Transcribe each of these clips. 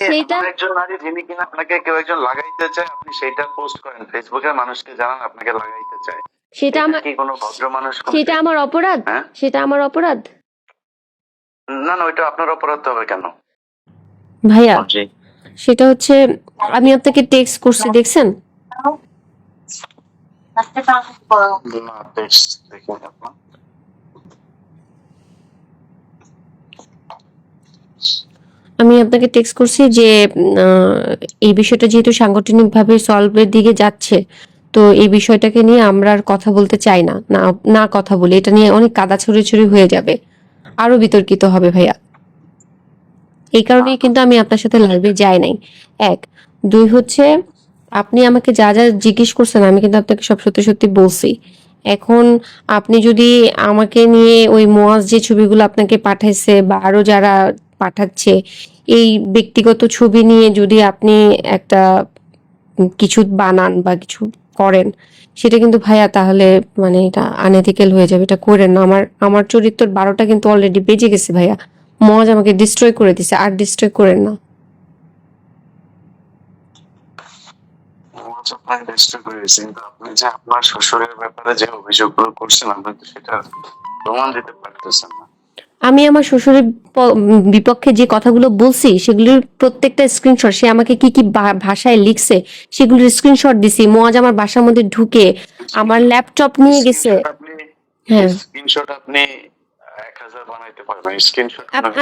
সেইটা এমন একজন নারী যিনি কিনা আপনাকে কেউ একজন লাগাইতে চায় আপনি সেইটা পোস্ট করেন ফেসবুকে মানুষকে জানান আপনাকে লাগাইতে চায় সেটা আমার কি কোনো ভদ্র মানুষ সেটা আমার অপরাধ হ্যাঁ? সেটা আমার অপরাধ না না ওইটা আপনার অপরাধ হবে কেন ভাইয়া সেটা হচ্ছে আমি আপনাকে টেক্সট করছি দেখছেন না দেখিনি আপনার আমি আপনাকে টেক্সট করছি যে এই বিষয়টা যেহেতু সাংগঠনিকভাবে সলভের দিকে যাচ্ছে, তো এই বিষয়টাকে নিয়ে আমরা আর কথা বলতে চাই না। না না কথা বলি। এটা নিয়ে অনেক কাদা ছড়ি হয়ে যাবে। আরও বিতর্কিত হবে ভাইয়া। এই কারণেই কিন্তু আমি আপনার সাথে লাইভে যাই নাই। এক। দুই হচ্ছে, আপনি আমাকে যা যা জিজ্ঞেস করছেন, আমি কিন্তু আপনাকে সব সত্যি সত্যি বলছি। এখন আপনি যদি আমাকে নিয়ে ওই মোয়াজ যে ছবিগুলো আপনাকে পাঠাইছে বা আরও যারা পাঠাচ্ছে। এই ব্যক্তিগত ছবি নিয়ে যদি আপনি একটা কিছু বানান বা কিছু করেন, সেটা কিন্তু ভাইয়া তাহলে মানে এটা আনএথিক্যাল হয়ে যাবে, এটা করেন না। আমার আমার চরিত্র বারোটা কিন্তু অলরেডি বেজে গেছে ভাইয়া। মজ আমাকে ডিস্ট্রয় করে দিছে, আর ডিস্ট্রয় করেন না। আপনি যে আপনার শ্বশুরের ব্যাপারে যে অভিযোগগুলো করছেন, আপনি তো সেটা প্রমাণ দিতে পারতেছেন না। আমি আমার শ্বশুরের বিপক্ষে যে কথাগুলো বলছি সেগুলির প্রত্যেকটা স্ক্রিনশট সে আমাকে কি কি ভাষায় লিখছে সেগুলির স্ক্রিনশট দিছি। মজ আমার বাসার মধ্যে ঢুকে আমার ল্যাপটপ নিয়ে গেছে। হ্যাঁ। স্ক্রিনশট আপনি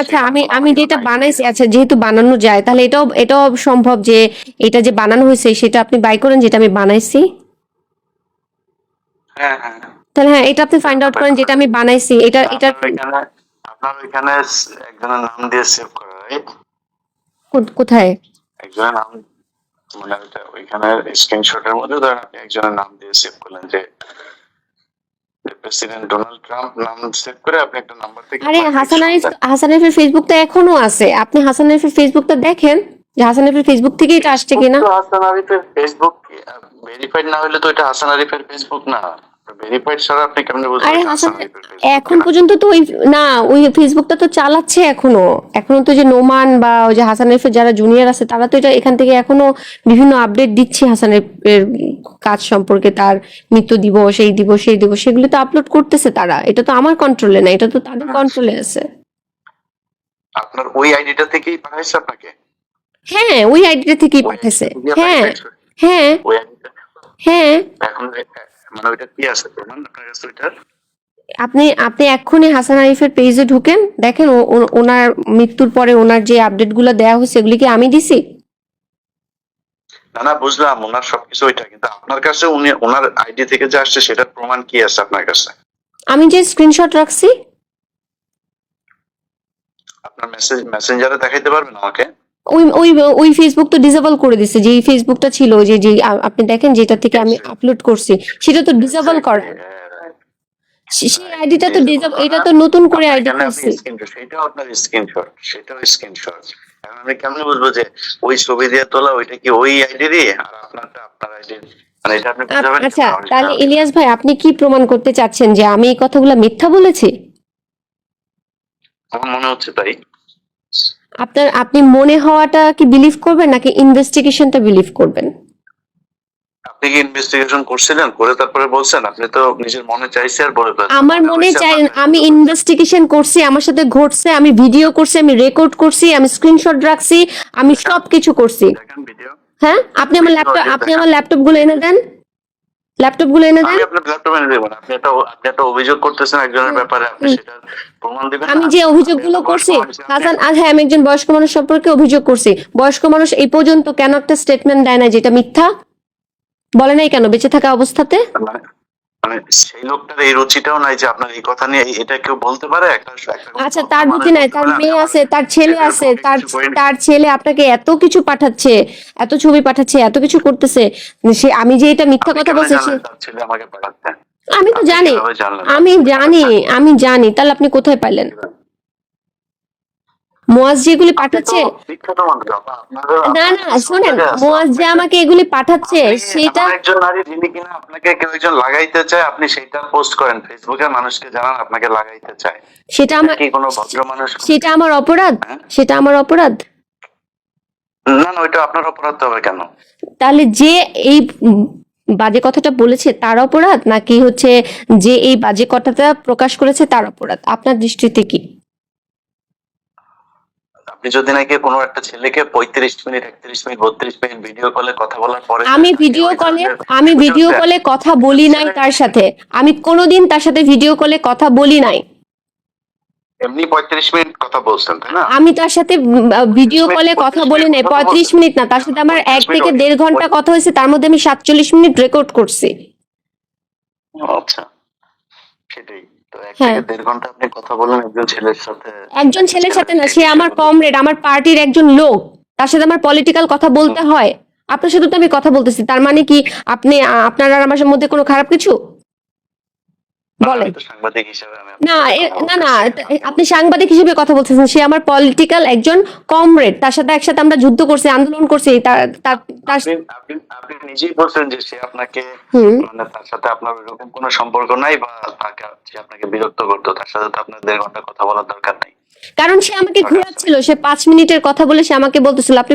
আচ্ছা আমি আমি যেটা বানাইছি আচ্ছা যেহেতু বানানো যায় তাহলে এটাও এটাও সম্ভব যে এটা যে বানানো হয়েছে সেটা আপনি বাই করেন যেটা আমি বানাইছি? হ্যাঁ হ্যাঁ। তাহলে হ্যাঁ এটা আপনি ফাইন্ড আউট করেন যেটা আমি বানাইছি। এটা এটা আপনার ওইখানে একজনের নাম দিয়ে সেভ করা রাইট কোথায়? একজনের নাম মানে ওইটা ওইখানে স্ক্রিনশটের মধ্যে ধরেন আপনি একজনের নাম দিয়ে সেভ করলেন যে প্রেসিডেন্ট ডোনাল্ড ট্রাম্প নাম সেভ করে আপনি একটা নাম্বার থেকে আরে হাসান আরিফ হাসান আরিফের ফেসবুকটা এখনও আছে। আপনি হাসান আরিফের ফেসবুকটা দেখেন যে হাসান আরিফের ফেসবুক থেকে এটা আসছে কিনা? হাসান আরিফের ফেসবুক ভেরিফাইড না হলে তো এটা হাসান আরিফের ফেসবুক না। ভেরিফাইড ছাড়া আপনি কেমনে বুঝবেন? আরে হাসান এখন পর্যন্ত তো ওই না ওই ফেসবুকটা তো চালাচ্ছে এখনও। এখনও তো যে নোমান বা ওই যে হাসান যারা জুনিয়র আছে তারা তো এটা এখান থেকে এখনও বিভিন্ন আপডেট দিচ্ছে হাসান কাজ সম্পর্কে তার মৃত্যু দিবস এই দিবস সেই দিবস সেগুলো তো আপলোড করতেছে তারা। এটা তো আমার কন্ট্রোলে না এটা তো তাদের কন্ট্রোলে আছে। আপনার ওই আইডিটা থেকেই পাঠাইছে আপনাকে? হ্যাঁ ওই আইডিটা থেকেই পাঠাইছে। হ্যাঁ হ্যাঁ হ্যাঁ। এখন মানে ওইটা কি আছে প্রমাণ? আপনার কাছে ওইটার আপনি আপনি এক্ষুনি হাসান আরিফের পেজে ঢুকেন। দেখেন ওনার মৃত্যুর পরে ওনার যে আপডেটগুলো দেওয়া হয়েছে এগুলি কি আমি দিছি? না না বুঝলাম ওনার সবকিছু ওইটা কিন্তু আপনার কাছে উনি ওনার আইডি থেকে যে আসছে সেটার প্রমাণ কি আছে আপনার কাছে? আমি যে স্ক্রিনশট রাখছি। আপনার মেসেজ মেসেঞ্জারে দেখাইতে পারবেন আমাকে? ওই ওই ওই ফেসবুক তো ডিসেবল করে দিছে যে ফেসবুকটা ছিল যে যে আপনি দেখেন যেটা থেকে আমি আপলোড করছি সেটা তো ডিসেবল করা। সে- সেই আইডিটা তো ডিসেবল এটা তো নতুন করে আইডি স্ক্রিনশট সেটাও আপনার স্ক্রিনশট সেটাও স্ক্রিনশট এখন আমি কেমনে বুঝব যে ওই ছবি দিয়ে তোলা ওইটা কি ওই আইডিরই আর আপনারটা আপনার আইডি মানে বুঝাবেন আচ্ছা তাহলে ইলিয়াস ভাই আপনি কি প্রমাণ করতে চাচ্ছেন যে আমি এই কথাগুলো মিথ্যা বলেছি? আমার মনে হচ্ছে তাই। আপনার আপনি মনে হওয়াটা কি বিলিভ করবেন নাকি ইনভেস্টিগেশনটা বিলিভ করবেন? আপনি কি ইনভেস্টিগেশন করছিলেন? করে তারপরে বলছেন আপনি তো নিজের মনে চাইছে আর বলে আমার মনে চাই আমি ইনভেস্টিগেশন করছি আমার সাথে ঘটছে আমি ভিডিও করছি আমি রেকর্ড করছি আমি স্ক্রিনশট রাখছি আমি সব কিছু করছি। হ্যাঁ? আপনি আমার ল্যাপটপ আপনি আমার ল্যাপটপগুলো এনে দেন। এনে দেন। আমি আপনার ল্যাপটপ এনে দেব আপনি এটা আপনি এটা অভিযোগ করতেছেন একজনের ব্যাপারে আপনি সেটা প্রমাণ দিবেন আমি যে অভিযোগগুলো করছি হাসান আজ হ্যাঁ আমি একজন বয়স্ক মানুষ সম্পর্কে অভিযোগ করছি। বয়স্ক মানুষ এই পর্যন্ত কেন একটা স্টেটমেন্ট দেয় না যেটা মিথ্যা? বলে নাই কেন? বেঁচে থাকা অবস্থাতে? মানে সেই লোকটার এই রুচিটাও নাই যে আপনার এই কথা নিয়ে এটা কেউ বলতে পারে? একটা আচ্ছা তার রুচি নাই তার মেয়ে আছে তার ছেলে আছে তার। তার ছেলে আপনাকে এত কিছু পাঠাচ্ছে এত ছবি পাঠাচ্ছে এত কিছু করতেছে সে আমি যে এটা মিথ্যা কথা বলছি ছেলে আমাকে পাঠাচ্ছে? আমি তো জানি আমি জানি আমি জানি তাহলে আপনি কোথায় পাইলেন? মোয়াজ যেগুলি পাঠাচ্ছে না না শোনেন মোয়াজ যে আমাকে এগুলি পাঠাচ্ছে সেটা একজন নারী যিনি কিনা আপনাকে কেউ একজন লাগাইতে চায় আপনি সেটা পোস্ট করেন। ফেসবুকে মানুষকে জানান আপনাকে লাগাইতে চায়। সেটা আমার কি কোনো ভদ্র মানুষ? সেটা আমার অপরাধ? হ্যাঁ? সেটা আমার অপরাধ? না ওইটা আপনার অপরাধ হবে কেন? তাহলে যে এই বাজে কথাটা বলেছে তার অপরাধ? নাকি হচ্ছে যে এই বাজে কথাটা প্রকাশ করেছে তার অপরাধ? আপনার দৃষ্টিতে কি? আপনি যদি নাকি কোনো একটা ছেলেকে পঁয়ত্রিশ মিনিট একত্রিশ মিনিট বত্রিশ মিনিট ভিডিও কলে কথা বলার পরে আমি ভিডিও কলে আমি ভিডিও কলে কথা বলি নাই তার সাথে। আমি কোনোদিন তার সাথে ভিডিও কলে কথা বলি নাই। এমনি পঁয়ত্রিশ মিনিট কথা বলছেন তাই না? আমি তার সাথে ভিডিও কলে কথা বলি নাই। পঁয়ত্রিশ মিনিট না তার সাথে আমার এক থেকে দেড় ঘণ্টা কথা হয়েছে তার মধ্যে আমি সাতচল্লিশ মিনিট রেকর্ড করছি। আচ্ছা। সেটাই। তো এক হ্যাঁ। থেকে দেড় ঘণ্টা আপনি কথা বলেন একজন ছেলের সাথে। একজন ছেলের সাথে না সে আমার কমরেড আমার পার্টির একজন লোক। তার সাথে আমার পলিটিক্যাল কথা বলতে হয়। আপনার সাথে তো আমি কথা বলতেছি তার মানে কি আপনি আপনার আর আমার মধ্যে কোনো খারাপ কিছু? বলেন। না না না আপনি সাংবাদিক হিসেবে কথা বলতেছেন সে আমার পলিটিক্যাল একজন কমরেড তার সাথে একসাথে আমরা যুদ্ধ করছি আন্দোলন করছি আপনি নিজেই বলছেন যে সে আপনাকে মানে তার সাথে আপনার এরকম কোনো সম্পর্ক নাই বা তাকে সে আপনাকে বিরক্ত করতো তার সাথে তো আপনার দেড় ঘণ্টা কথা বলার দরকার নাই। কারণ সে আমাকে ঘুরাচ্ছিল সে পাঁচ মিনিটের কথা বলে সে আমাকে বলতেছিল আপনি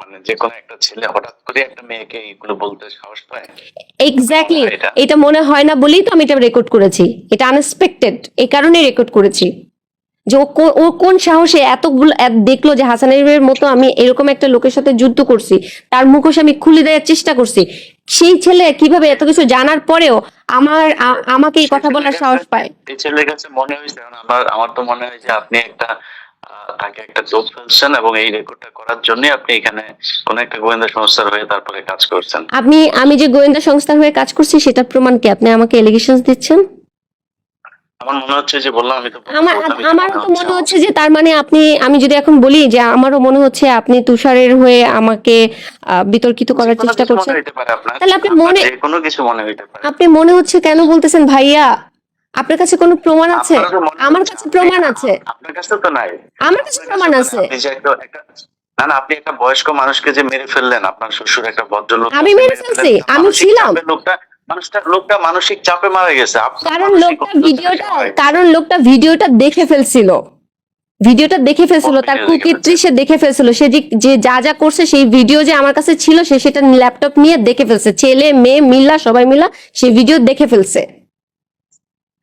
মানে যে কোনো একটা ছেলে হঠাৎ করে একটা মেয়েকে এগুলো বলতে সাহস পায়? এক্স্যাক্টলি এটা। মনে হয় না বলেই তো আমি এটা রেকর্ড করেছি। এটা আনএক্সপেক্টেড এই কারণে রেকর্ড করেছি। যে ও কোন সাহসে এতগুলো দেখল যে হাসানের মতো আমি এরকম একটা লোকের সাথে যুদ্ধ করছি তার মুখোশ আমি খুলে দেওয়ার চেষ্টা করছি। সেই ছেলে কীভাবে এত কিছু জানার পরেও আমার আমাকে এই কথা বলার সাহস পায়? এই ছেলের কাছে মনে হয়েছে আমার আমার তো মনে হয় যে আপনি একটা তাকে একটা জব ফেলছেন এবং এই রেকর্ডটা করার জন্য আপনি এখানে কোন একটা গোয়েন্দা সংস্থার হয়ে তারপরে কাজ করছেন। আপনি আমি যে গোয়েন্দা সংস্থার হয়ে কাজ করছি সেটা প্রমাণ কি? আপনি আমাকে এলিগেশন দিচ্ছেন? আমার মনে হচ্ছে যে বললাম আমি তো আমার আমারও তো মনে হচ্ছে যে তার মানে আপনি আমি যদি এখন বলি যে আমারও মনে হচ্ছে আপনি তুষারের হয়ে আমাকে বিতর্কিত করার চেষ্টা করছেন। তাহলে আপনি মনে- কোনো কিছু মনে হইতে পারে। আপনি মনে হচ্ছে কেন বলতেছেন ভাইয়া? আপনার কাছে কোনো প্রমাণ আছে? আমার কাছে প্রমাণ আছে। আপনার কাছে তো নাই। আমার কাছে প্রমাণ আছে। না না আপনি একটা বয়স্ক মানুষকে যে মেরে ফেললেন আপনার শ্বশুর একটা ভদ্রলোক আমি মেরে ফেলছি, আমি ছিলাম। লোকটা মানুষটা লোকটা মানসিক চাপে মারা গেছে। কারণ লোকটা ভিডিওটা কারণ লোকটা ভিডিওটা দেখে ফেলছিল। ভিডিওটা দেখে ফেলছিল তার কুকীর্তি সে দেখে ফেলছিল। সে যে যে যা যা করছে সেই ভিডিও যে আমার কাছে ছিল সে সেটা ল্যাপটপ নিয়ে দেখে ফেলছে। ছেলে মেয়ে মিল্লা সবাই মিলা সেই ভিডিও দেখে ফেলছে।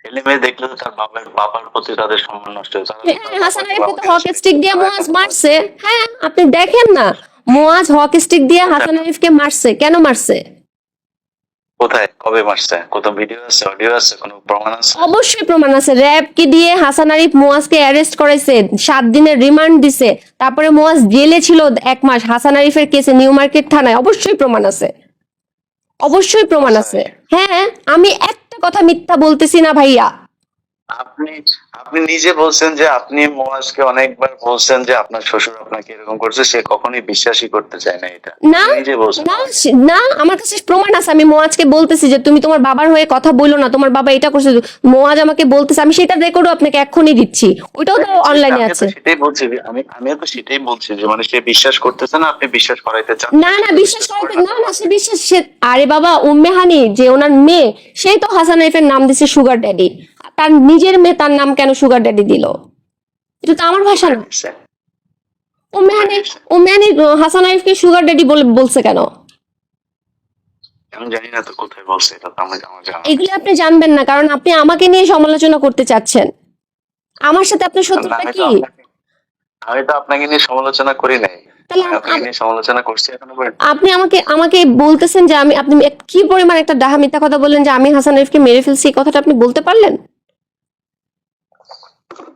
ছেলে মেয়ে দেখলে তো তার বাবার বাবার প্রতি তাদের সম্মান নষ্ট হয়েছে হ্যাঁ, হাসান তো হক স্টিক দিয়ে মোয়াজ মারছে। হ্যাঁ আপনি দেখেন না মোয়াজ হক স্টিক দিয়ে হাসান আরিফকে মারছে। কেন মারছে? কোথায়? কবে মারছে? কত ভিডিও আছে অডিও আছে কোনো প্রমাণ আছে? অবশ্যই প্রমাণ আছে। র্যাব কি দিয়ে হাসান আরিফ মোয়াজকে অ্যারেস্ট করাইছে সাত দিনের রিমান্ড দিছে। তারপরে মোয়াজ জেলে ছিল এক মাস হাসান আরিফের কেসে নিউ মার্কেট থানায়। অবশ্যই প্রমাণ আছে। অবশ্যই প্রমাণ আছে। হ্যাঁ আমি একটা কথা মিথ্যা বলতেছি না ভাইয়া। আপনি আপনি নিজে বলছেন যে আপনি মোয়াজকে অনেকবার বলছেন যে আপনার শ্বশুর আপনাকে এরকম করছে সে কখনোই বিশ্বাসই করতে চায় না এটা। না না না আমার কাছে প্রমাণ আছে আমি মোয়াজকে বলতেছি যে তুমি তোমার বাবার হয়ে কথা বলো না তোমার বাবা এটা করছে মোয়াজ আমাকে বলতেছে আমি সেটা রেকর্ডও আপনাকে এক্ষুনি দিচ্ছি। ওইটাও তো অনলাইনে আছে। সেটাই বলছি আমি আমিও তো সেটাই বলছি যে মানে সে বিশ্বাস করতেছে না আপনি বিশ্বাস করাইতে চান। না না বিশ্বাস করাতে না না সে বিশ্বাস সে আরে বাবা উম্মে হানি যে ওনার মেয়ে সেই তো হাসান আরিফের নাম দিছে সুগার ড্যাডি তার নিজের মেয়ে তার নাম কেন সুগার ড্যাডি দিল? এটা তো আমার ভাষা না। হানি উম্মে হানি আহ, হাসান আরিফকে সুগার ড্যাডি বলে বলছে কেন? আমি জানি না তো কোথায় বলছে এটা তো আমার আমার জানা এগুলি আপনি জানবেন না কারণ আপনি আমাকে নিয়ে সমালোচনা করতে চাচ্ছেন। আমার সাথে আপনার শত্রুতা কি? আমি তো আপনাকে নিয়ে সমালোচনা করি নাই। আপনি আমাকে আমাকে বলতেছেন যে আমি আপনি কি পরিমাণ একটা ডাহা মিথ্যা কথা বললেন যে আমি হাসান আরিফকে মেরে ফেলছি এই কথাটা আপনি বলতে পারলেন?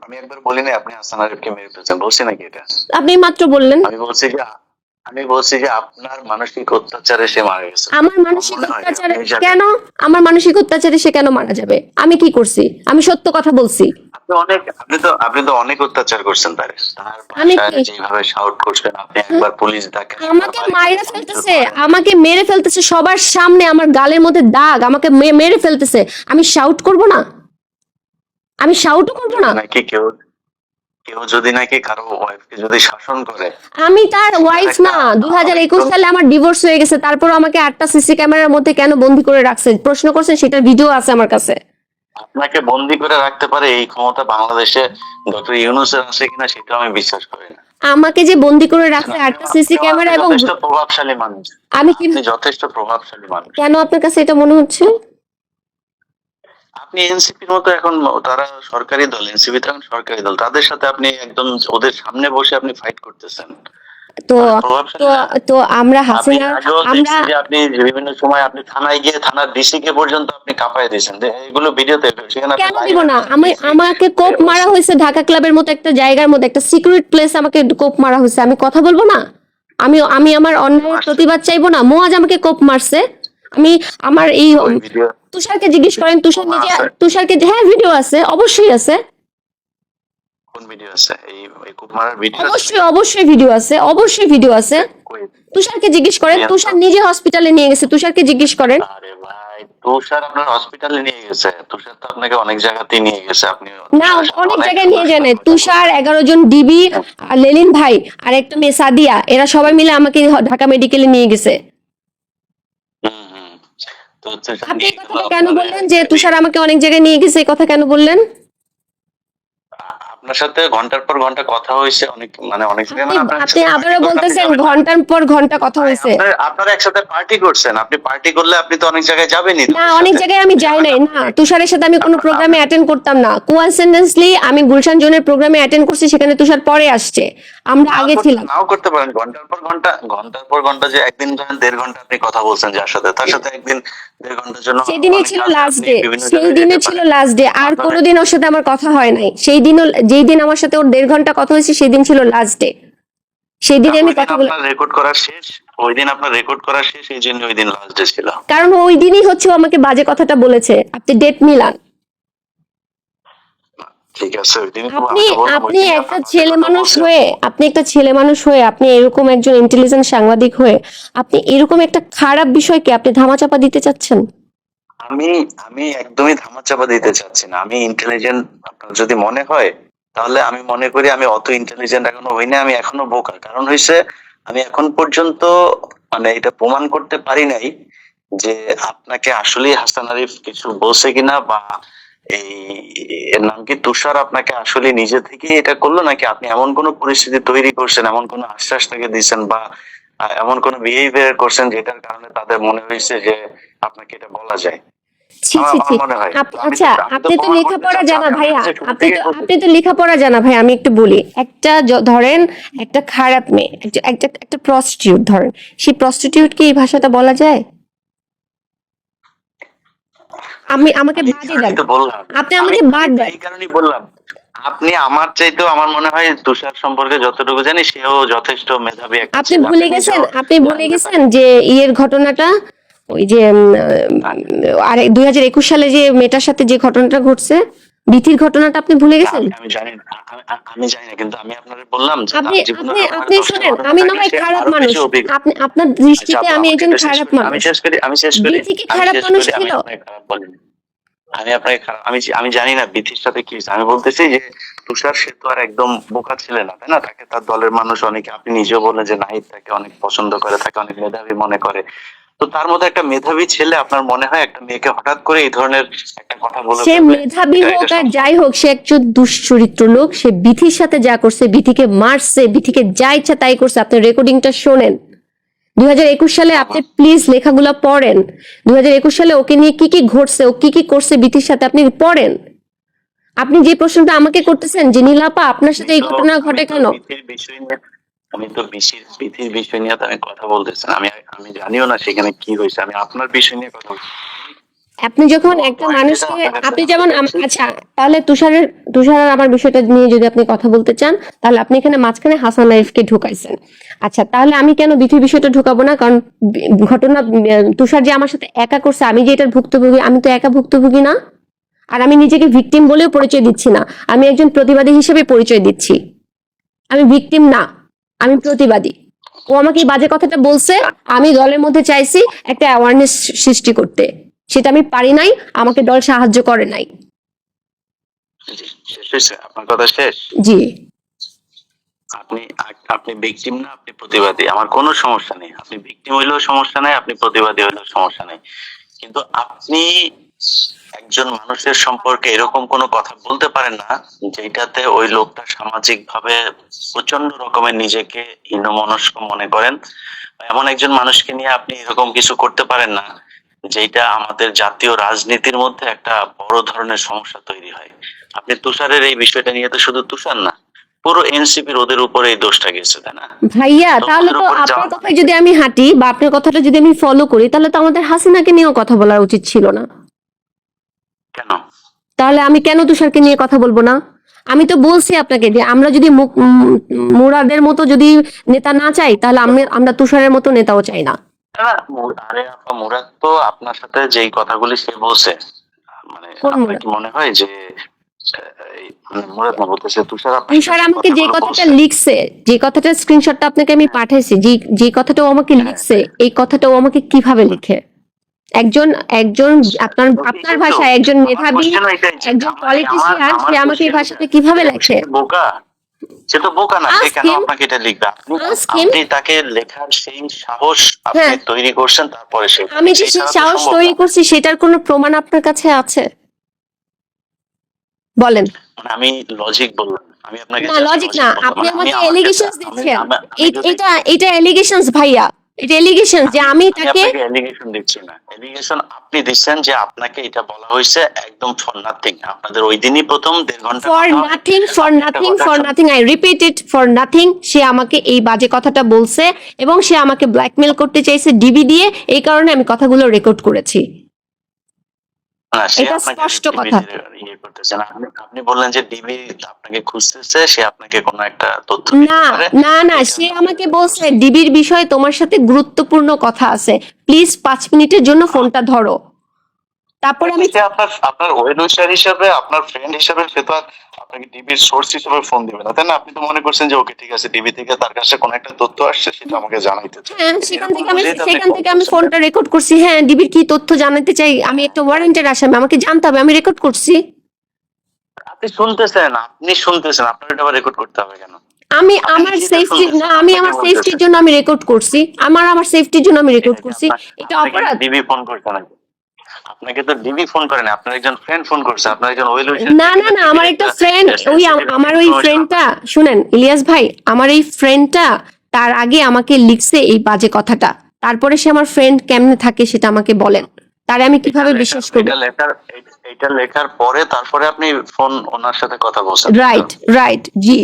আমি একবার বলি আপনি হাসান আরিফকে মেরে ফেলছেন বলছি নাকি এটা? আপনি মাত্র বললেন। আমি বলছি যে আমি বলছি যে আপনার মানসিক অত্যাচারে সে মারা গেছে। আমার মানসিক অত্যাচারে কেন? আমার মানসিক অত্যাচারে সে কেন মারা যাবে? আমি কি করছি? আমি সত্য কথা বলছি। আপনি অনেক আপনি তো আপনি তো অনেক অত্যাচার করছেন তার যেভাবে শাউট করছেন আপনি একবার পুলিশ আমাকে মাইরে ফেলতেছে আমাকে মেরে ফেলতেছে সবার সামনে আমার গালের মধ্যে দাগ আমাকে মেরে ফেলতেছে। আমি শাউট করব না? আমি শাউটও করব না। নাকি কেউ কেউ যদি নাকি কারও ওয়াইফকে যদি শাসন করে। আমি তার ওয়াইফ না। দু হাজার একুশ সালে আমার ডিভোর্স হয়ে গেছে। তারপর আমাকে আটটা সিসি ক্যামেরার মধ্যে কেন বন্দি করে রাখছে? প্রশ্ন করছেন সেটার ভিডিও আছে আমার কাছে। আপনাকে বন্দি করে রাখতে পারে এই ক্ষমতা বাংলাদেশে ডক্টর ইউনুসের আছে কিনা সেটা আমি বিশ্বাস করি না। আমাকে যে বন্দি করে রাখছে আটটা সিসি ক্যামেরা এবং যথেষ্ট প্রভাবশালী মানুষ। আমি কি যথেষ্ট প্রভাবশালী মানুষ। কেন আপনার কাছে এটা মনে হচ্ছে? আপনি এনসিপির মতো এখন তারা সরকারি দল এনসিপি তো এখন সরকারি দল। তাদের সাথে আপনি একদম ওদের সামনে বসে আপনি ফাইট করতেছেন। তো তো তো আমরা হাসিনা আমরা আপনি বিভিন্ন সময় আপনি থানায় গিয়ে থানার ডিসি কে পর্যন্ত আপনি কাঁপায় দিয়েছেন। এগুলো ভিডিওতে সেখানে কেন দিব না? আমি আমাকে কোপ মারা হয়েছে ঢাকা ক্লাবের মতো একটা জায়গার মধ্যে একটা সিকিউরিট প্লেস আমাকে কোপ মারা হয়েছে। আমি কথা বলব না? আমি আমি আমার অন্যায়ের প্রতিবাদ চাইব না? মোয়াজ আমাকে কোপ মারছে। আমি আমার এই তুষারকে জিজ্ঞেস করেন তুষার নিজে তুষারকে হ্যাঁ ভিডিও আছে অবশ্যই আছে। কোন ভিডিও আছে? এই এই ভিডিও আছে অবশ্যই অবশ্যই ভিডিও আছে অবশ্যই ভিডিও আছে। তুষারকে জিজ্ঞেস করেন তুষার নিজে হসপিটালে নিয়ে গেছে তুষারকে জিজ্ঞেস করেন। আরে ভাই তুষার আপনার হসপিটালে নিয়ে গেছে? তুষার তো আপনাকে অনেক জায়গাতেই নিয়ে গেছে আপনি না অনেক জায়গায় নিয়ে জানে তুষার এগারো জন ডিবি আর লেলিন ভাই আর একটা মেয়ে সাদিয়া এরা সবাই মিলে আমাকে ঢাকা মেডিকেলে নিয়ে গেছে। আপনি কথাটা গেল কেন বললেন যে তুষার আমাকে অনেক জায়গায় নিয়ে গেছে এই কথা কেন বললেন? আপনার সাথে ঘণ্টার পর ঘণ্টা কথা হয়েছে অনেক মানে অনেক আপনি মানে আবারও বলতেছেন। ঘণ্টার পর ঘণ্টা কথা হয়েছে। আপনারা একসাথে পার্টি করছেন আপনি পার্টি করলে আপনি তো অনেক জায়গায় যাবেনই না অনেক জায়গায় আমি যাই নাই না তুষারের সাথে আমি কোনো প্রোগ্রামে অ্যাটেন্ড করতাম না। কোয়ান্সেন্ডেন্সলি আমি গুলশান জোনের প্রোগ্রামে অ্যাটেন্ড করছি সেখানে তুষার পরে আসছে। আমরা আগে ছিলাম। নাও করতে পারেন ঘণ্টার পর ঘণ্টা ঘণ্টার পর ঘণ্টা যে একদিন ধরেন দেড় ঘণ্টা আপনি কথা বলছেন যার সাথে তার সাথে একদিন দেড় ঘণ্টার জন্য সেদিনই অনেক ছিল লাস্ট ডে সেই জায়গায় দিনে যেতে ছিল লাস্ট ডে আর কোনোদিন ওর সাথে আমার কথা হয় নাই। সেই দিনও যেই দিন আমার সাথে ওর দেড় ঘণ্টা কথা হয়েছে সেই দিন ছিল লাস্ট ডে সেই দিনে আমি কথা বলে রেকর্ড করা শেষ ওই দিন আপনার রেকর্ড করা শেষ এই জন্য ওই দিন লাস্ট ডে ছিল। কারণ ওই দিনই হচ্ছে আমাকে বাজে কথাটা বলেছে। আপনি ডেট মিলান। ঠিক আছে আপনি আপনি একটা ছেলে মানুষ হয়ে আপনি একটা ছেলে মানুষ হয়ে আপনি এরকম একজন ইন্টেলিজেন্ট সাংবাদিক হয়ে আপনি এরকম একটা খারাপ বিষয়কে আপনি ধামাচাপা দিতে চাচ্ছেন? আমি আমি একদমই ধামাচাপা দিতে চাচ্ছি না। আমি ইন্টেলিজেন্ট আপনার যদি মনে হয় তাহলে আমি মনে করি আমি অত ইন্টেলিজেন্ট এখনও হই না আমি এখনও বোকা। কারণ হয়েছে আমি এখন পর্যন্ত মানে এটা প্রমাণ করতে পারি নাই যে আপনাকে আসলেই হাসান আরিফ কিছু বলছে কিনা বা এই নাম কি তুষার আপনাকে আসলে নিজে থেকে এটা করল নাকি আপনি এমন কোন পরিস্থিতি তৈরি করছেন এমন কোন আশ্বাস তাকে দিচ্ছেন বা এমন কোন বিহেভিয়ার করছেন যেটার কারণে তাদের মনে হয়েছে যে আপনাকে এটা বলা যায়? আচ্ছা আপনি তো লেখাপড়া জানা শুরু আপনি তো আপনি তো লেখাপড়া জানা ভাই আমি একটু বলি। একটা ধরেন একটা খারাপ মেয়ে একটা একটা একটা প্রস্টিটিউট ধরেন। সেই প্রস্টিটিউট কি এই ভাষাটা বলা যায়? আমি আমাকে বাদে দেন আপনি আমাকে বাদ দেন এই কারণেই বললাম। আপনি আমার চাইতেও আমার মনে হয় তুষার সম্পর্কে যতটুকু জানি সেও যথেষ্ট মেধাবী আপনি ভুলে গেছেন আপনি ভুলে গেছেন যে ইয়ের ঘটনাটা? ওই যে আরে দুই হাজার একুশ সালে যে মেয়েটার সাথে যে ঘটনাটা ঘটছে বিথির ঘটনাটা আপনি ভুলে গেছেন? আমি- জানি না। আমি- জানি না কিন্তু আমি আপনাকে বললাম আপনি আপনি আপনি শুনেন আমি না হয় খারাপ মানুষ। আপনি আপনার আচ্ছা, দৃষ্টিতে আমি একজন খারাপ করি। আমি শেষ করি আমি শেষ করি। কি খারাপ মানুষ ছিল? আমি আপনাকে খারাপ আমি আমি জানি না বিথির সাথে কি। আমি বলতেছি যে তুষার সে তো আর একদম বোকা ছিল না তাই না? তাকে তার দলের মানুষ অনেকে আপনি নিজেও বললেন যে নাহিদ তাকে অনেক পছন্দ করে তাকে অনেক মেধাবী মনে করে। তো তার মধ্যে একটা মেধাবী ছেলে আপনার মনে হয় একটা মেয়েকে হঠাৎ করে এই ধরনের একটা কথা বলে সে মেধাবী হোক আর যাই হোক সে একজন দুশ্চরিত্র লোক সে বিথির সাথে যা করছে বিথিকে মারছে বিথিকে যা ইচ্ছা তাই করছে। আপনি রেকর্ডিংটা শোনেন। দুই হাজার একুশ সালে আপনি প্লিজ লেখাগুলো পড়েন। দুই একুশ সালে ওকে নিয়ে কি কি ঘটছে ও কি কি করছে বিথির সাথে আপনি পড়েন। আপনি যে প্রশ্নটা আমাকে করতেছেন যে নীলাপা আপনার সাথে এই ঘটনা ঘটে কেন? আমি তো বিশির বিথির বিষয় নিয়ে আমি কথা বলতেছি আমি আমি জানিও না সেখানে কি হয়েছে। আমি আপনার বিষয় নিয়ে কথা বলছি। আপনি যখন একটা মানুষকে আপনি যেমন আচ্ছা তাহলে তুষারের তুষার আমার বিষয়টা নিয়ে যদি আপনি কথা বলতে চান তাহলে আপনি এখানে মাঝখানে হাসান লাইফকে ঢুকাইছেন। আচ্ছা তাহলে আমি কেন বিথি বিষয়টা ঢুকাবো না? কারণ ঘটনা তুষার যে আমার সাথে একা করছে আমি যে এটার ভুক্তভোগী আমি তো একা ভুক্তভোগী না। আর আমি নিজেকে ভিকটিম বলেও পরিচয় দিচ্ছি না। আমি একজন প্রতিবাদী হিসেবে পরিচয় দিচ্ছি। আমি ভিকটিম না। আমি প্রতিবাদী। ও আমাকে এই বাজে কথাটা বলছে আমি দলের মধ্যে চাইছি একটা অ্যাওয়ারনেস সৃষ্টি করতে। সেটা আমি পারি নাই আমাকে দল সাহায্য করে নাই। আপনার কথা শেষ? জি। আপনি আপনি ভিকটিম না আপনি প্রতিবাদী? আমার কোনো সমস্যা নেই। আপনি ভিকটিম হইলেও সমস্যা নেই আপনি প্রতিবাদী হইলেও সমস্যা নেই। কিন্তু আপনি একজন মানুষের সম্পর্কে এরকম কোনো কথা বলতে পারেন না যেটাতে ওই লোকটা সামাজিক ভাবে প্রচণ্ড রকমের নিজেকে হীনমনস্ক মনে করেন। এমন একজন মানুষকে নিয়ে আপনি এরকম কিছু করতে পারেন না যেটা আমাদের জাতীয় রাজনীতির মধ্যে একটা বড় ধরনের সমস্যা তৈরি হয়। আপনি তুষারের এই বিষয়টা নিয়ে তো শুধু তুষার না পুরো এনসিপির ওদের উপরে এই দোষটা গেছে তাই না? ভাইয়া তাহলে তো আপনার কথায় যদি আমি হাঁটি বা আপনার কথাটা যদি আমি ফলো করি তাহলে তো আমাদের হাসিনাকে নিয়েও কথা বলা উচিত ছিল না। কেন? তাহলে আমি কেন তুষারকে নিয়ে কথা বলব না? আমি তো বলছি আপনাকে যে আমরা যদি মুরাদের মতো যদি নেতা না চাই তাহলে আমরা আমরা তুষারের মতো নেতাও চাই না। আরে আপা মুরাদ তো আপনার সাথে যেই কথাগুলি সে বলছে মানে আপনার কি মনে হয় যে মানে তুষার আমাকে যে কথাটা লিখছে যে কথাটা স্ক্রিনশটটা আপনাকে আমি পাঠাইছি যে যে কথাটা আমাকে লিখছে এই কথাটা আমাকে কীভাবে লিখে? একজন একজন আপনার আপনার ভাষায় একজন মেধাবী একজন পলিটিশিয়ান সে আমাকে এই ভাষাতে কীভাবে লেখে? সে বোকা। সে তো বোকা না সে কেন আপনাকে এটা লিখবে? আপনি তাকে লেখার সেই সাহস আপনি হ্যাঁ। তৈরি করছেন তারপরে সে আমি যে সেই সাহস তৈরি করছি সেটার কোনো প্রমাণ আপনার কাছে আছে? বলেন। মানে আমি লজিক বললাম আমি আপনাকে না লজিক না বললাম। আপনি মানে আমাকে এলিগেশনস দিচ্ছেন। এটা এটা এলিগেশনস ভাইয়া। এটা এলিগেশন যে আমি তাকে এলিগেশন দিচ্ছি না। এলিগেশন আপনি দিচ্ছেন যে আপনাকে এটা বলা হয়েছে একদম ফর নাথিং আপনাদের ওই দিনই প্রথম দেড় ঘণ্টা for nothing for nothing for nothing I repeat it for nothing সে আমাকে এই বাজে কথাটা বলছে এবং সে আমাকে ব্ল্যাকমেল করতে চাইছে ডিবি দিয়ে এই কারণে আমি কথাগুলো রেকর্ড করেছি। এটা স্পষ্ট কথা। ইয়ে আপনি বললেন যে ডিবি আপনাকে খুঁজতেছে সে আপনাকে কোনো একটা তথ্য না না না সে আমাকে বলছে ডিবির বিষয়ে তোমার সাথে গুরুত্বপূর্ণ কথা আছে। প্লিজ পাঁচ মিনিটের জন্য ফোনটা ধরো। তারপরে আমি সে আপনার আপনার ওয়েল উইশার হিসাবে আপনার ফ্রেন্ড হিসাবে সে তো আর আপনাকে ডিবির সোর্স হিসাবে ফোন দিবে না তাই না? আপনি তো মনে করছেন যে ওকে ঠিক আছে ডিবি থেকে তার কাছে কোনো একটা তথ্য আসছে সেটা আমাকে জানাইতে চাই। হ্যাঁ সেখান থেকে আমি সেখান থেকে আমি ফোনটা রেকর্ড করছি। হ্যাঁ ডিবির কি তথ্য জানাতে চাই? আমি একটা ওয়ারেন্টের আসামি আমাকে জানতে হবে আমি রেকর্ড করছি। আপনি শুনতেছেন আপনি শুনতেছেন আপনার এটা রেকর্ড করতে হবে কেন? আমি আমার সেফটি না আমি আমার সেফটির জন্য আমি রেকর্ড করছি। আমার আমার সেফটির জন্য আমি রেকর্ড করছি। এটা অপরাধ। ডিবি ফোন করছে নাকি? আপনাকে তো ডিবি ফোন করে না আপনার একজন ফ্রেন্ড ফোন করছে আপনার একজন ওয়েল না না না আমার একটা ফ্রেন্ড ওই আমার ওই ফ্রেন্ডটা শুনেন ইলিয়াস ভাই আমার এই ফ্রেন্ডটা তার আগে আমাকে লিখছে এই বাজে কথাটা। তারপরে সে আমার ফ্রেন্ড কেমনে থাকে সেটা আমাকে বলেন। তারে আমি কীভাবে বিশ্বাস করব? এটা লেখার এটা লেখার পরে তারপরে আপনি ফোন ওনার সাথে কথা বলছেন। রাইট রাইট জি।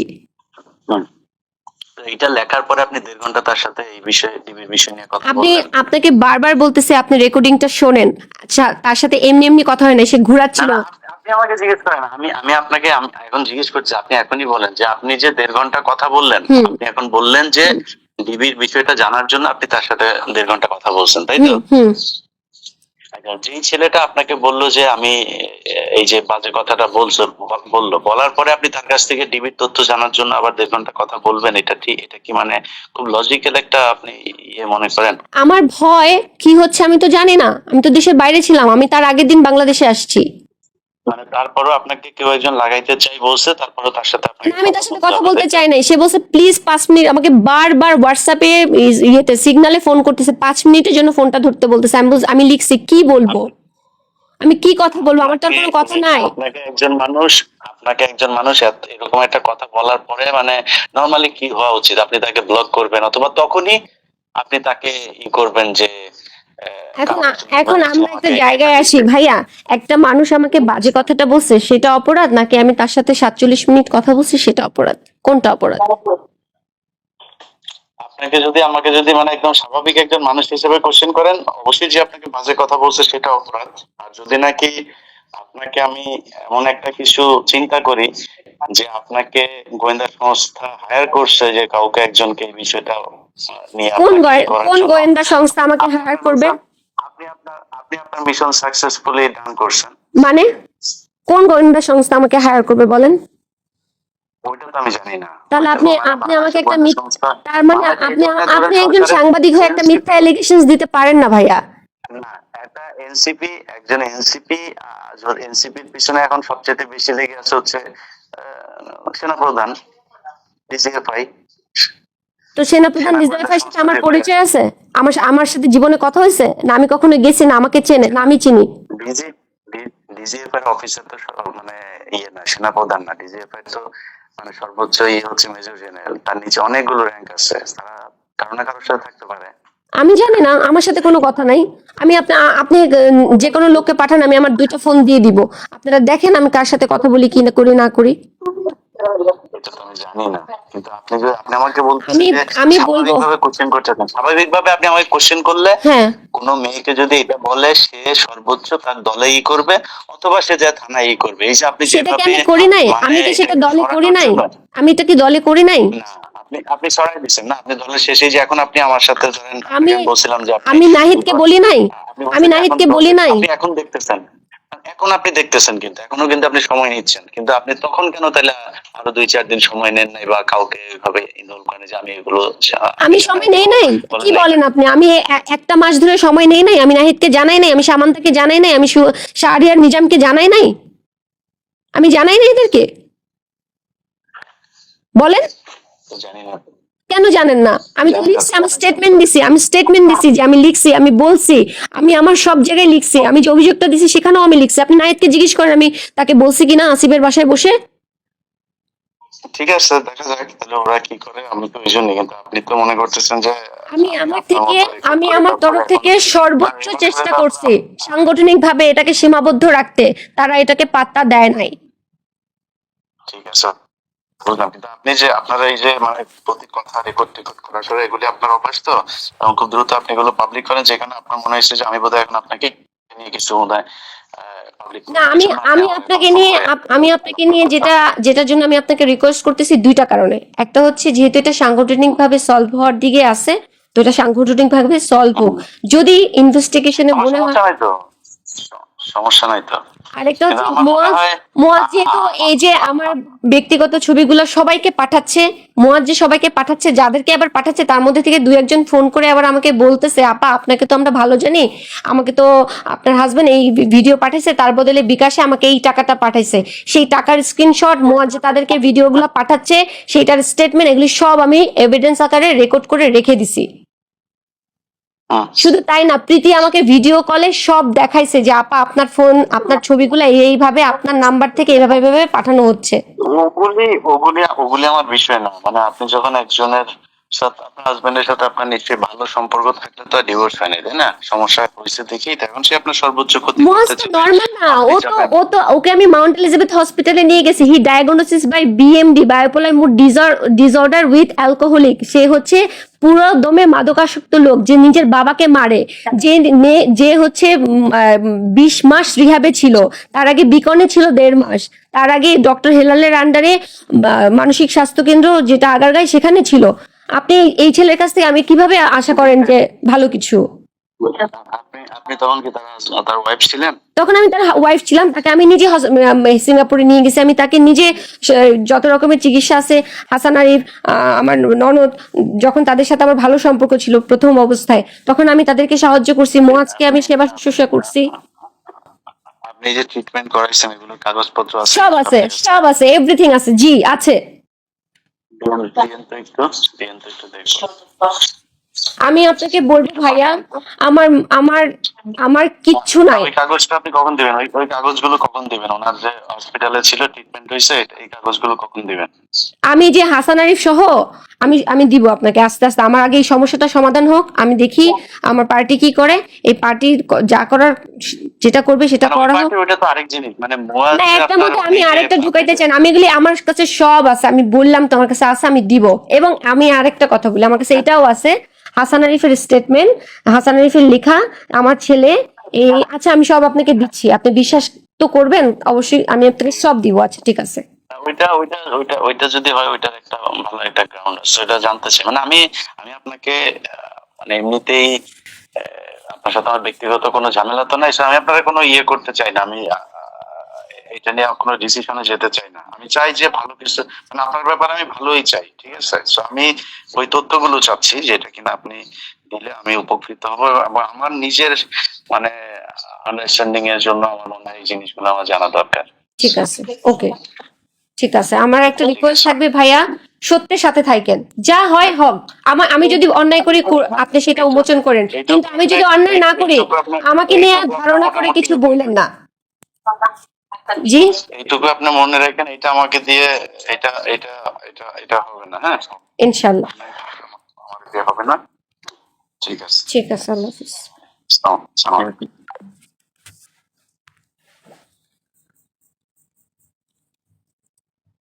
এটা লেখার পরে আপনি দেড় ঘণ্টা তার সাথে এই বিষয়ে ডিবির বিষয় নিয়ে কথা আপনি আপনাকে বারবার বলতেছে আপনি রেকর্ডিংটা শোনেন। আচ্ছা তার সাথে এমনি এমনি কথা হয় না সে ঘুরাচ্ছিল। আপনি- আমাকে জিজ্ঞেস করেন আমি আমি আপনাকে এখন জিজ্ঞেস করছি আপনি এখনই বলেন যে আপনি যে দেড় ঘণ্টা কথা বললেন আপনি এখন বললেন যে ডিবির বিষয়টা জানার জন্য আপনি তার সাথে দেড় ঘণ্টা কথা বলছেন তাই তো? যেই ছেলেটা আপনাকে বলল যে আমি, এই যে বাজে কথাটা বলছো, বলল, বলার পরে আপনি তার কাছ থেকে ডিবির তথ্য জানার জন্য আবার দেড় ঘণ্টা কথা বলবেন, এটা ঠিক, এটা কি মানে খুব লজিক্যাল একটা আপনি ইয়ে মনে করেন? আমার ভয় কি হচ্ছে আমি তো জানি না, আমি তো দেশের বাইরে ছিলাম, আমি তার আগের দিন বাংলাদেশে আসছি। মানে তারপরও আপনাকে কেউ একজন লাগাইতে চাই বলছে তারপরও তার সাথে না, আমি তার সাথে কথা বলতে চাই নাই। সে বলছে প্লিজ পাঁচ মিনিট আমাকে বারবার হোয়াটসঅ্যাপে ইয়েতে সিগনালে ফোন করতেছে। পাঁচ মিনিটের জন্য ফোনটা ধরতে বলতেছে। আমি আমি লিখছি কি বলব? আমি কি কথা বলব? আমার তো কোনো কথা নাই। আপনাকে একজন মানুষ আপনাকে একজন মানুষ এরকম একটা কথা বলার পরে মানে নর্মালি কি হওয়া উচিত? আপনি তাকে ব্লক করবেন অথবা তখনই আপনি তাকে ই করবেন যে এখন এখন আমরা একটা জায়গায় আসি ভাইয়া একটা মানুষ আমাকে বাজে কথাটা বলছে সেটা অপরাধ? নাকি আমি তার সাথে সাতচল্লিশ মিনিট কথা বলছি সেটা অপরাধ? কোনটা অপরাধ? আপনাকে যদি আমাকে যদি মানে একদম স্বাভাবিক একজন মানুষ হিসেবে কোশ্চেন করেন অবশ্যই যে আপনাকে বাজে কথা বলছে সেটা অপরাধ। আর যদি নাকি আপনাকে আমি এমন একটা কিছু চিন্তা করি যে আপনাকে গোয়েন্দা সংস্থা হায়ার করছে যে কাউকে একজনকে এই বিষয়টা কোন কোন গোয়েন্দা সংস্থা আমাকে হায়ার করবে? আপনি আপনার আপনি আপনার মিশন সাকসেসফুলি ডান করছেন। মানে? কোন গোয়েন্দা সংস্থা আমাকে হায়ার করবে বলেন? ওইটা তো আমি জানি না। তাহলে আপনি আপনি আমাকে একটা তার মানে আপনি আপনি একজন সাংবাদিক হয়ে একটা মিথ্যা এলিগেশনস দিতে পারেন না ভাইয়া। না একটা এনসিপি একজন এনসিপি এনসিপির পিছনে এখন সবচেয়ে বেশি লেগে আছে হচ্ছে সেনাপ্রধান ডিজিএফআই তো সেনাপ্রধান ডিজাইফার সাথে আমার পরিচয় আছে? আমার আমার সাথে জীবনে কথা হয়েছে? না আমি কখনো গেছি না আমাকে চেনে না আমি চিনি। ডিজি ডিজিএফআই অফিসার তো মানে ইয়ে না সেনাপ্রধান না। ডিজিএফআই তো মানে সর্বোচ্চ ইয়ে হচ্ছে মেজর জেনারেল। তার নিচে অনেকগুলো র্যাঙ্ক আছে। তারা কারও না কারোর সাথে থাকতে পারে। আমি জানি না আমার সাথে কোনো কথা নাই। আমি আপনি আপনি যে কোনো লোককে পাঠান আমি আমার দুইটা ফোন দিয়ে দিব। আপনারা দেখেন আমি কার সাথে কথা বলি কি না করি না করি। এটা তো আমি জানি না কিন্তু আপনি যদি আপনি আমাকে বলতেছেন আমি- আমি বলবো- স্বাভাবিকভাবে কোশ্চেন করতেছেন স্বাভাবিকভাবে আপনি আমাকে কোশ্চেন করলে হ্যাঁ। কোন মেয়েকে যদি এটা বলে সে সর্বোচ্চ তার দলে ই করবে অথবা সে যা থানায় ই করবে। এই যে আপনি সেটা কি যেভাবে আমি করি নাই। মানে আমি তো সেটা দলে করি নাই? আমি এটা কি দলে করি নাই? না আপনি আপনি সরাই না। আপনি দলের শেষে যে এখন আপনি আমার সাথে ধরেন আমি- আমি বলছিলাম যে আমি নাহিদকে বলি নাই। আপনি আমি নাহিদকে বলি নাই। আপনি এখন দেখতেছেন। এখন আপনি দেখতেছেন কিন্তু এখনও কিন্তু আপনি সময় নিচ্ছেন। কিন্তু আপনি তখন কেন তাহলে আরও দুই চার দিন সময় নেন নাই বা কাউকে এভাবে ইনভলভ করেন যে আমি এগুলো আমি সময় নেই নাই? কি বলেন আপনি? আমি একটা মাস ধরে সময় নেই নাই? আমি নাহিদকে জানাই নাই? আমি সামান্তাকে জানাই নাই? আমি শাহরিয়ার নিজামকে জানাই নাই? আমি জানাই নাই এদেরকে? বলেন। জানি না কেন জানেন না? আমি তো লিখছি আমি স্টেটমেন্ট দিছি আমি স্টেটমেন্ট দিছি যে আমি লিখছি আমি বলছি আমি আমার সব জায়গায় লিখছি আমি যে অভিযোগটা দিছি সেখানেও আমি লিখছি। আপনি নাহিদকে জিজ্ঞেস করেন আমি তাকে বলছি কিনা আসিফের বাসায় বসে? ঠিক আছে দেখা যাক তাহলে ওরা কি করে আমি তো এই জন্যই কিন্তু আপনি তো মনে করতেছেন যে আমি আমার থেকে আমি আমার তরফ থেকে সর্বোচ্চ চেষ্টা করছি সাংগঠনিক ভাবে এটাকে সীমাবদ্ধ রাখতে। তারা এটাকে পাত্তা দেয় নাই। ঠিক আছে। বুঝলাম কিন্তু আপনি যে আপনারা এই যে মানে প্রতি কথা রেকর্ড টেকর্ড করা এগুলি আপনার অভ্যাস তো এবং খুব দ্রুত আপনি এগুলো পাবলিক করেন যেখানে আপনার মনে হয়েছে যে আমি বোধহয় এখন আপনাকে নিয়ে কিছু পাবলিক না আমি আমি আপনাকে নিয়ে আমি আপনাকে নিয়ে যেটা যেটার জন্য আমি আপনাকে রিকোয়েস্ট করতেছি দুইটা কারণে। একটা হচ্ছে যেহেতু এটা সাংগঠনিক ভাবে সলভ হওয়ার দিকে আছে তো এটা সাংগঠনিক ভাবে সলভ হোক যদি ইনভেস্টিগেশনে মনে হয় সমস্যা নাই তো। আরেকটা হচ্ছে মোয়াজ মোয়াজ যেহেতু এই যে আমার ব্যক্তিগত ছবিগুলো সবাইকে পাঠাচ্ছে মোয়াজ যে সবাইকে পাঠাচ্ছে যাদেরকে আবার পাঠাচ্ছে তার মধ্যে থেকে দুই একজন ফোন করে আবার আমাকে বলতেছে আপা আপনাকে তো আমরা ভালো জানি। আমাকে তো আপনার হাজবেন্ড এই ভিডিও পাঠাইছে তার বদলে বিকাশে আমাকে এই টাকাটা পাঠাইছে। সেই টাকার স্ক্রিনশট মোয়াজ যে তাদেরকে ভিডিওগুলো পাঠাচ্ছে সেইটার স্টেটমেন্ট এগুলি সব আমি এভিডেন্স আকারে রেকর্ড করে রেখে দিছি। শুধু তাই না প্রীতি আমাকে ভিডিও কলে সব দেখাইছে যে আপা আপনার ফোন আপনার ছবিগুলো এইভাবে আপনার নাম্বার থেকে এইভাবে এইভাবে পাঠানো হচ্ছে। ওগুলি ওগুলি ওগুলি আমার বিষয় না। মানে আপনি যখন একজনের আপনার হাজবেন্ডের সাথে আপনার নিশ্চয়ই ভালো সম্পর্ক থাকলে তো ডিভোর্স হয় না তাই না? সমস্যা হয়েছে দেখেই তখন সে আপনার সর্বোচ্চ ক্ষতি করতে তো না ও তো ও তো ওকে আমি মাউন্ট এলিজাবেথ হসপিটালে নিয়ে গেছি। He diagnosis by BMD bipolar mood disorder with alcoholic সে হচ্ছে পুরো দমে মাদকাসক্ত লোক যে নিজের বাবাকে মারে। যে যে হচ্ছে বিশ মাস রিহাবে ছিল। তার আগে বিকনে ছিল দেড় মাস। তার আগে ডক্টর হেলালের আন্ডারে মানসিক স্বাস্থ্য কেন্দ্র যেটা আগারগাঁয় সেখানে ছিল। আপনি এই ছেলের কাছ থেকে আমি কীভাবে আশা করেন যে ভালো কিছু? আপনি তখন কি তার তার ওয়াইফ ছিলেন? তখন আমি তার ওয়াইফ ছিলাম তাকে আমি নিজে সিঙ্গাপুরে নিয়ে গেছি। আমি তাকে নিজে যত রকমের চিকিৎসা আছে হাসান আরিফ আমার ননদ যখন তাদের সাথে আমার ভালো সম্পর্ক ছিল প্রথম অবস্থায় তখন আমি তাদেরকে সাহায্য করছি। মোয়াজকে আমি সেবা শুশ্রূষা করছি। আপনি যে ট্রিটমেন্ট করাইছেন এগুলোর কাগজপত্র আছে? সব আছে সব আছে এভরিথিং আছে। জি আছে। দিয়েন দিয়েন তো একটু দিয়েন তো একটু দেখো আমি আপনাকে বলব ভাইয়া আমার আমার আমার কিচ্ছু নাই। ওই কাগজটা আপনি কখন দিবেন? ওই ওই কাগজগুলো কখন দিবেন? ওনার যে হসপিটালে ছিল ট্রিটমেন্ট হয়েছে এই কাগজগুলো কখন দিবেন? আমি যে হাসান আরিফ সহ আমি আমি দিব আপনাকে আস্তে আস্তে। আমার আগে এই সমস্যাটা সমাধান হোক আমি দেখি আমার পার্টি কি করে। এই পার্টি যা করার যেটা করবে সেটা করা হোক। ওটা তো আরেক জিনিস। মানে না যে একটার মধ্যে আমি আরেকটা ঢুকাইতে চাই আমি এগুলি আমার কাছে সব আছে। আমি বললাম তোমার কাছে আছে আমি দিব। এবং আমি আরেকটা কথা বলি আমার কাছে এটাও আছে হাসান আরিফের স্টেটমেন্ট হাসান আরিফের লেখা, আমার ছেলে, এই আচ্ছা আমি সব আপনাকে দিচ্ছি। আপনি বিশ্বাস তো করবেন? অবশ্যই আমি আপনাকে সব দিব। আচ্ছা ঠিক আছে। ওইটা ওইটা ওইটা ওইটা যদি হয়, ওইটার একটা ভালো একটা গ্রাউন্ড আছে, ওইটা জানতে চাই। মানে আমি আমি আপনাকে মানে এমনিতেই আপনার সাথে আমার ব্যক্তিগত কোনো ঝামেলা তো নাই আমি আপনার কোনো ইয়ে করতে চাই না। আমি এটা নিয়ে কোনো ডিসিশনে যেতে চাই না। আমি চাই যে ভালো কিছু মানে আপনার ব্যাপারে আমি ভালোই চাই ঠিক আছে? তো আমি ওই তথ্যগুলো চাচ্ছি যেটা কিনা আপনি দিলে আমি উপকৃত হব এবং আমার নিজের মানে আন্ডারস্ট্যান্ডিং এর জন্য আমার মনে হয় এই জিনিসগুলো আমার জানা দরকার। ঠিক আছে ওকে ঠিক আছে আমার একটা রিকোয়েস্ট থাকবে ভাইয়া সত্যের সাথে থাকেন। যা হয় হোক আমার আমি যদি অন্যায় করি আপনি সেটা উন্মোচন করেন। কিন্তু আমি যদি অন্যায় না করি আমাকে নিয়ে ধারণা করে কিছু বললেন না। জি। এইটুকু আপনি মনে রাখেন এটা আমাকে দিয়ে এটা এটা এটা এটা হবে না হ্যাঁ? ইনশাআল্লাহ আমাকে দিয়ে হবে না? ঠিক আছে। ঠিক আছে আল্লাহ হাফিজ। আসসালামু আলাইকুম।